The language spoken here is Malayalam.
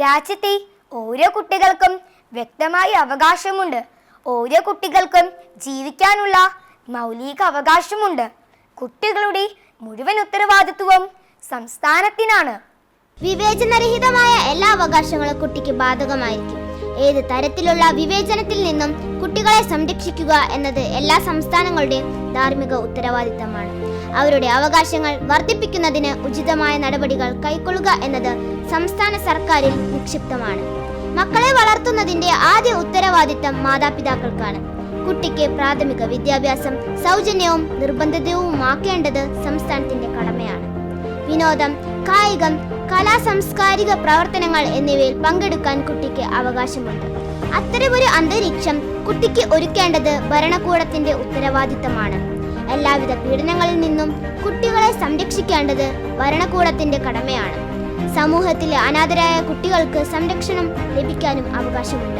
രാജ്യത്തെ ഓരോ കുട്ടികൾക്കും വ്യക്തമായ അവകാശമുണ്ട്. ഓരോ കുട്ടികൾക്കും ജീവിക്കാനുള്ള മൗലിക അവകാശമുണ്ട്. കുട്ടികളുടെ മുഴുവൻ ഉത്തരവാദിത്വവും സംസ്ഥാനത്തിനാണ്. വിവേചനരഹിതമായ എല്ലാ അവകാശങ്ങളും കുട്ടിക്ക് ബാധകമായിരിക്കും. ഏത് തരത്തിലുള്ള വിവേചനത്തിൽ നിന്നും കുട്ടികളെ സംരക്ഷിക്കുക എന്നത് എല്ലാ സംസ്ഥാനങ്ങളുടെയും ധാർമ്മിക ഉത്തരവാദിത്തമാണ്. അവരുടെ അവകാശങ്ങൾ വർദ്ധിപ്പിക്കുന്നതിന് ഉചിതമായ നടപടികൾ കൈക്കൊള്ളുക എന്നത് സംസ്ഥാന സർക്കാരിൽ നിക്ഷിപ്തമാണ്. മക്കളെ വളർത്തുന്നതിന്റെ ആദ്യ ഉത്തരവാദിത്തം മാതാപിതാക്കൾക്കാണ്. കുട്ടിക്ക് പ്രാഥമിക വിദ്യാഭ്യാസം സൗജന്യവും നിർബന്ധിതവുമാക്കേണ്ടത് സംസ്ഥാനത്തിന്റെ കടമയാണ്. വിനോദം കായികം കലാ സാംസ്കാരിക പ്രവർത്തനങ്ങൾ എന്നിവയിൽ പങ്കെടുക്കാൻ കുട്ടിക്ക് അവകാശമുണ്ട്. അത്തരമൊരു അന്തരീക്ഷം കുട്ടിക്ക് ഒരുക്കേണ്ടത് ഭരണകൂടത്തിന്റെ ഉത്തരവാദിത്തമാണ്. എല്ലാവിധ പീഡനങ്ങളിൽ നിന്നും കുട്ടികളെ സംരക്ഷിക്കേണ്ടത് ഭരണകൂടത്തിന്റെ കടമയാണ്. സമൂഹത്തിലെ അനാഥരായ കുട്ടികൾക്ക് സംരക്ഷണം ലഭിക്കാനും അവകാശമുണ്ട്.